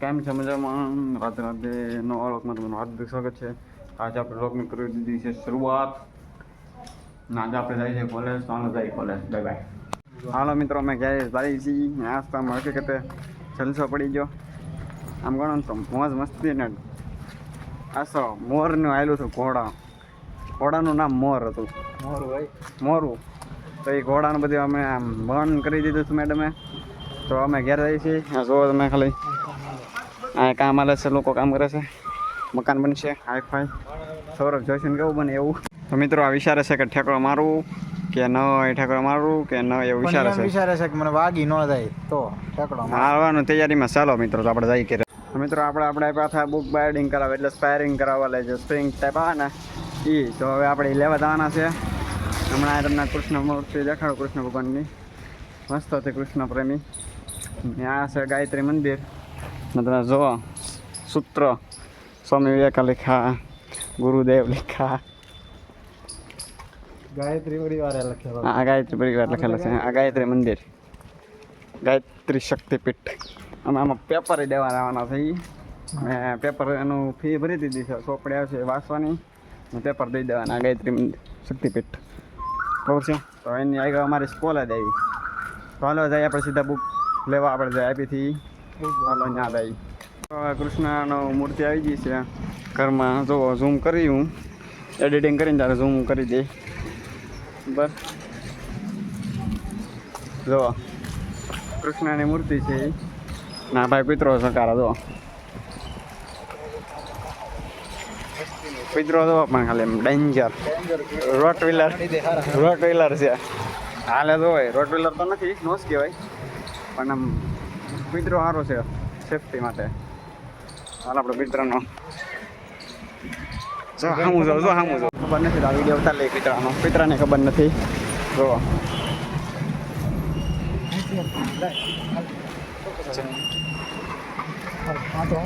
કેમ છે મજામાં? રાતે રાતે નવા લોકમાં તમારું હાર્દિક સ્વાગત છે. આજે આપણે લોકની કરી દીધી છે શરૂઆત. ના આજે આપણે જાય છે કોલેજ. તો આનો જાય કોલેજ. બાય બાય હાલો મિત્રો અમે ક્યારે જાય છીએ. આસ્તામાં હકીકતે જલસો પડી ગયો. આમ ગણો ને તો મોજ મસ્તી ને આસો મોરનું આવેલું હતું ઘોડા. ઘોડાનું નામ મોર હતું. મોરું ભાઈ મોરું તો એ ઘોડાનું બધું અમે આમ બંધ કરી દીધું હતું મેડમે તો અમે ઘેર જઈએ છીએ. જોવો તમે ખાલી. આ કામ આલે છે લોકો કામ કરે છે. મકાન બનશે. હાઈ ફાઈ સૌરભ જોઈશે કેવું બને એવું? તો મિત્રો આ વિચારે છે કે ઠેકડો મારવું કે ન એ ઠેકડો મારવું કે ન એવું વિચારે છે. વિચારે છે કે મને વાગી ન જાય તો ઠેકડો માર. મારવાનું તૈયારીમાં ચાલો મિત્રો તો આપણે જઈ કે મિત્રો આપણે આપણે પાછા બુક બાઇડિંગ કરાવે એટલે સ્પાયરિંગ કરાવવા લે છે સ્પ્રિંગ ટાઈપ આવે ને એ તો હવે આપણે લેવા જવાના છે. હમણાં આ તમને કૃષ્ણ મૂર્તિ દેખાડો કૃષ્ણ ભગવાનની. મસ્ત હતી કૃષ્ણ પ્રેમી. ત્યાં છે ગાયત્રી મંદિર. તમે જુઓ સૂત્ર સ્વામી વિવેકા લેખા ગુરુદેવ લેખા ગાયત્રી પરિવારે લખેલો આ ગાયત્રી પરિવાર લખેલો છે આ ગાયત્રી મંદિર ગાયત્રી શક્તિપીઠ અમે આમાં પેપર દેવા આવવાના થઈ અને મેં પેપર એનું ફી ભરી દીધી છે ચોપડી આવશે વાંચવાની પેપર દઈ દેવાના ગાયત્રી મંદિર શક્તિપીઠ ખબર છે તો એની આગળ અમારી સ્કોલ જ આવી સ્કોલ જ જાય આપણે સીધા બુક લેવા આપણે જાય આપીથી હાલો ત્યાં હવે કૃષ્ણનો મૂર્તિ આવી ગઈ છે ઘરમાં. જો ઝૂમ કરી હું. એડિટિંગ કરીને ત્યારે ઝૂમ કરી દે. બસ. જો, કૃષ્ણની મૂર્તિ છે ના, ભાઈ, પિત્રો સકારા જો. પિત્રો જો, પણ ખાલી એમ ડેન્જર રોટ વ્હીલર રોટ વ્હીલર છે. હાલે તો હોય રોટ વ્હીલર તો નથી નોસ કહેવાય. પણ આમ પિત્રો સારો છે સેફટી માટે. હાલ આપણો મિત્રનો. જો હામું જો જો હામું જો. ખબર નથી આ વીડિયો ઉતાર લે પિત્રાનો પિત્રાને ખબર નથી. જો. હા તો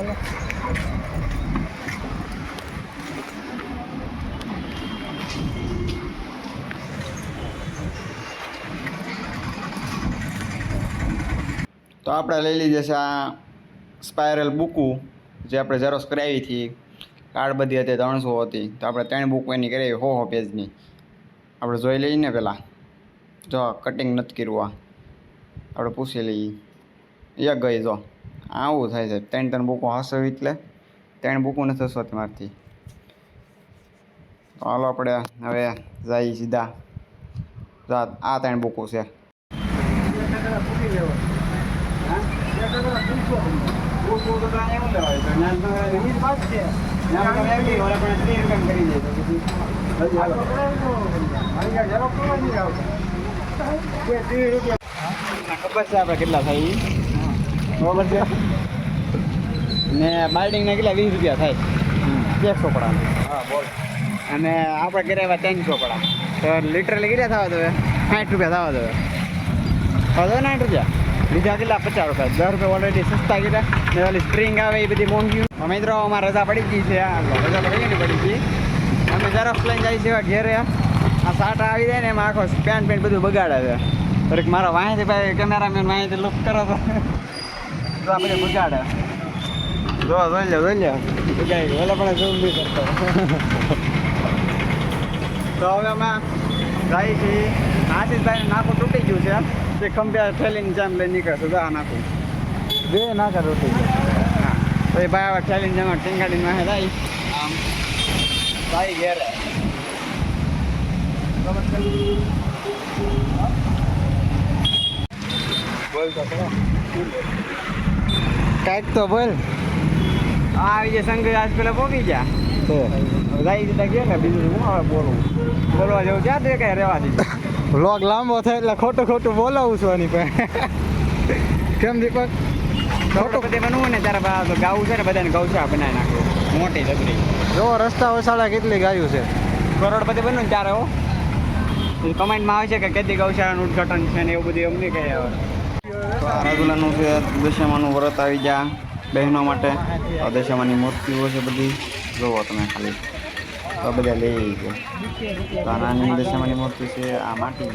તો આપણે લઈ લીધી છે આ સ્પાયરલ બુકુ, જે આપણે ઝેરોસ કરાવી હતી. કાર્ડ બધી હતી, ત્રણસો હતી. તો આપણે ત્રણ બુક એની કરાવી, હો હો, પેજની. આપણે જોઈ લઈએ ને પહેલાં જો કટિંગ નથી કર્યું આ. આપણે પૂછી લઈએ. એક ગઈ, જો. આવું થાય છે. ત્રણ ત્રણ બુકો હસવી એટલે ત્રણ બુકો નથી હસવાતી મારથી. તો હાલો આપણે હવે જઈએ સીધા. આ ત્રણ બુકો છે. ખબર છે આપણે કેટલા થાય? બરોબર છે ને બાઇડિંગના કેટલા વીસ રૂપિયા થાય? એક ચોપડા હા બોલ અને આપણે ઘરે આવ્યા ત્રણ ચોપડા તો લિટરલી કેટલા થવા દો સાઠ રૂપિયા થવા દો થવા દો સાઠ રૂપિયા? બીજા કેટલા? પચાસ રૂપિયા. દસ રૂપિયા ઓલરેડી સસ્તા કીધા ને ઓલી સ્પ્રિંગ આવે એ બધી મોંઘી. તો મિત્રો, અમારે રજા પડી ગઈ છે રજા પડી ગઈ પડી ગઈ. અમે ઝેરોક્સ લઈને જાય છે ઘેરે. આ સાટા આવી જાય ને એમાં આખો પેન્ટ પેન્ટ બધું બગાડે છે. દરેક મારા વાંહેથી ભાઈ કેમેરામેન વાંહેથી લુક કરો તો. તો આ બધું બગાડે. જો, જોઈ લે જોઈ લે. બગાડી ઓલા પણ જોઈ નહીં કરતો. તો હવે અમે જાય છે. આશીષભાઈ નાખું તૂટી ગયું છે. તે ખંભે ઠેલીને જામ લઈને નીકળે છે આ નાખું. બે નાકા રોટી. હા. તો એ ભાઈ હવે ઠેલીને જામ ટીંગાડીને વાહે જાય. આમ. ભાઈ ઘેરે. બોલ તો. કાંઈક તો બોલ. આ આવી જાય સંઘ આજ પેલા પોગી ગયા. તો. રાઈ દીધા ગયા ને બીજું હું હવે બોલવું? બોલવા જેવું ક્યાં દે કઈ રહેવા દીધું? વ્લોગ લાંબો થાય એટલે ખોટું ખોટું બોલાવું છું આની પાસે. કેમ દીપક? ખોટું બધે બનવું ને ત્યારે ગાવું છે ને બધાને ગૌશાળા બનાવી નાખવું. મોટી જબરી જો રસ્તા વસાડા કેટલી ગાયું છે. કરોડપતિ બન્યું ને ત્યારે હો. કમેન્ટમાં આવે છે કે કેદી ગૌશાળાનું ઉદઘાટન છે ને એવું બધું અમને કહે આવે રાજુલાનું છે દશામાનું વ્રત આવી ગયા બહેનો માટે. દશામાની મૂર્તિઓ છે બધી. જોવો તમે ખાલી. બધા લઈ ગયા તો આ દશામાની મૂર્તિ છે આ માટી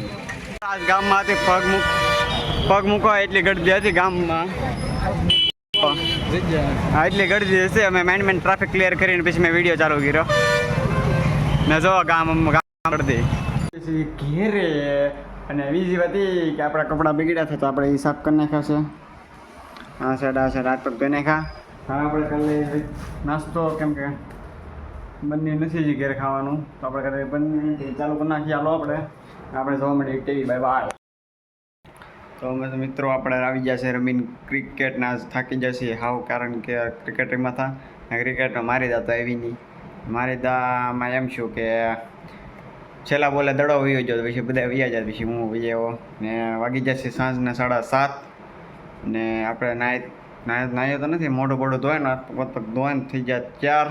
આજ ગામમાં હતી પગ મૂક પગ મૂકવા એટલી ગળદી હતી ગામમાં હા એટલી ગળદી હશે અમે મેન મેન ટ્રાફિક ક્લિયર કરીને પછી મેં વીડિયો ચાલુ કર્યો ને જો ગામ ગામ ગળદી પછી ઘેરે અને બીજી વાત કે આપણા કપડાં બગડ્યા છે તો આપણે એ સાફ કરી નાખ્યા છે આ સાઈડ આ સાઈડ હાથ પગ ધોઈ નાખ્યા હવે આપણે કાલે નાસ્તો કેમ કે બંને નથી જ ઘેર ખાવાનું. તો આપણે ઘરે બંને ચાલુ કરી નાખીએ. હાલો આપણે. આપણે જોવા મળીએ ટીવી બાય બાય તો અમે મિત્રો આપણે આવી ગયા છે રમીન ક્રિકેટના થાકી જશે હાવ કારણ કે ક્રિકેટમાં હતા. ક્રિકેટમાં મારી દા તો એવી નહીં. મારી દામાં એમ છું કે છેલ્લા બોલે દડો વયો ગયો, પછી બધા વયા જાય, પછી હું વયો ને વાગી જશે સાંજના સાડા સાત. ને આપણે નાય નાય નાયો તો નથી. મોઢું બોઢું ધોય ને થઈ જાય ચાર.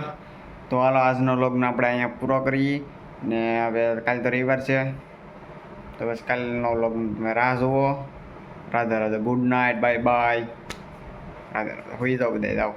તો હાલો, આજનો લોગને આપણે અહીંયા પૂરો કરીએ. ને હવે કાલે તો રવિવાર છે. તો બસ કાલનો લોગ તમે રાહ જુઓ. Radha Radha good night, bye bye. Radha Radha, હોઈ જાઓ બધા જાઓ.